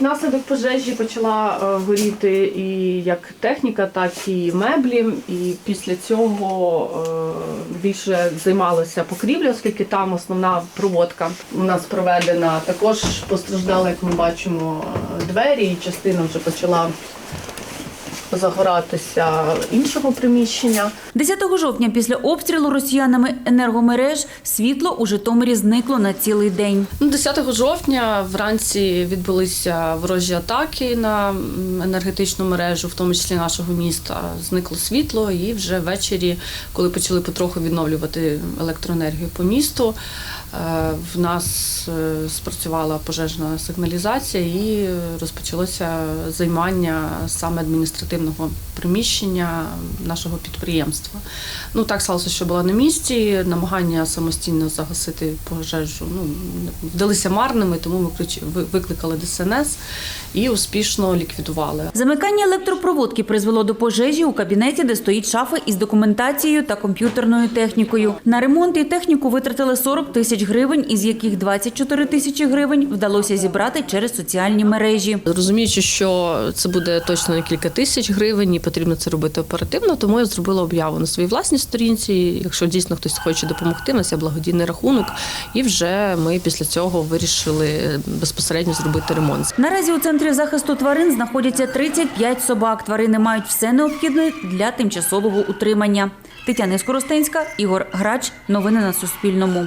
Внаслідок пожежі почала е, горіти і як техніка, так і меблі. І після цього е, більше займалася покрівля, оскільки там основна проводка у нас проведена. Також постраждали, як ми бачимо, двері, і частина вже почала загоратися іншого приміщення. 10 жовтня після обстрілу росіянами енергомереж світло у Житомирі зникло на цілий день. Ну, 10 жовтня вранці відбулися ворожі атаки на енергетичну мережу, в тому числі нашого міста. Зникло світло, і вже ввечері, коли почали потроху відновлювати електроенергію по місту, е, в нас е, спрацювала пожежна сигналізація і е, розпочалося займання саме адміністративного приміщення нашого підприємства. Ну так сталося, що була на місці. Намагання самостійно загасити пожежу ну, вдалися марними, тому ми викликали ДСНС і успішно ліквідували. Замикання електропроводки призвело до пожежі у кабінеті, де стоїть шафи із документацією та комп'ютерною технікою. На ремонт і техніку витратили 40 тисяч гривень, із яких 24 тисячі гривень вдалося зібрати через соціальні мережі. Розуміючи, що це буде точно не кілька тисяч гривень, і потрібно це робити оперативно, тому я зробила об'яву на своїй власній сторінці. Якщо дійсно хтось хоче допомогти, у нас є благодійний рахунок, і вже ми після цього вирішили безпосередньо зробити ремонт. Наразі у центрі захисту тварин знаходяться 35 собак. Тварини мають все необхідне для тимчасового утримання. Тетяна Скоростенська, Ігор Грач. Новини на Суспільному.